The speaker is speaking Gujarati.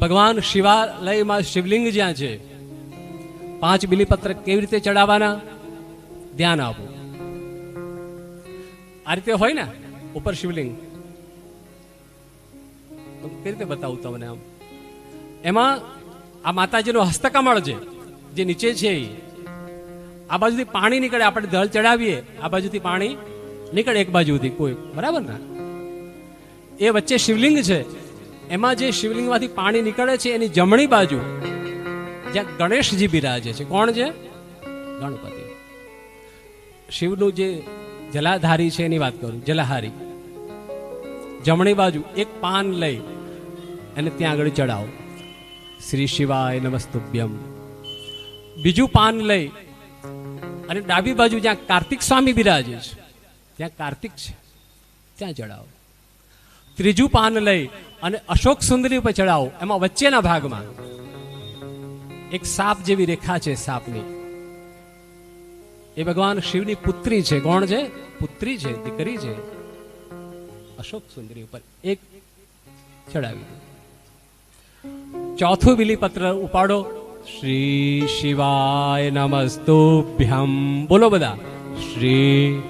ભગવાન શિવાલયમાં શિવલિંગ જ્યાં છે, પાંચ બિલીપત્ર કેવી રીતે ચડાવવાના? ધ્યાન આપો. આ રીતે હોય ને, ઉપર શિવલિંગ. કેવી રીતે બતાવું તમને આમ? એમાં આ માતાજીનો હસ્તકમળ છે, જે નીચે છે એ. આ બાજુથી પાણી નીકળે, આપણે દળ ચડાવીએ, આ બાજુથી પાણી નીકળે એક બાજુથી કોઈ. બરાબર ને? એ વચ્ચે શિવલિંગ છે. એમાં જે શિવલિંગમાંથી પાણી નીકળે છે, એની જમણી બાજુ જ્યાં ગણેશજી બિરાજે છે. કોણ છે? ગણપતિ. શિવનું જે જલાધારી છે, એની વાત કરું. જલાહારી. જમણી બાજુ એક પાન લઈ અને ત્યાં આગળ ચડાવો. શ્રી શિવાય નમસ્તુભ્યમ. બીજું પાન લઈ અને ડાબી બાજુ જ્યાં કાર્તિક સ્વામી બિરાજે છે, ત્યાં કાર્તિક છે, ત્યાં ચડાવો. ત્રીજું પાન લઈ અને અશોક સુંદરી ઉપર ચડાવો. એમાં વચ્ચેના ભાગમાં એક સાપ જેવી રેખા છે સાપની. એ ભગવાન શિવની પુત્રી છે. કોણ છે? પુત્રી છે, દીકરી છે. અશોક સુંદરી ઉપર એક ચડાવી. ચોથું બિલીપત્ર ઉપાડો. શ્રી શિવાય નમસ્તુભ્યમ. બોલો બધા. શ્રી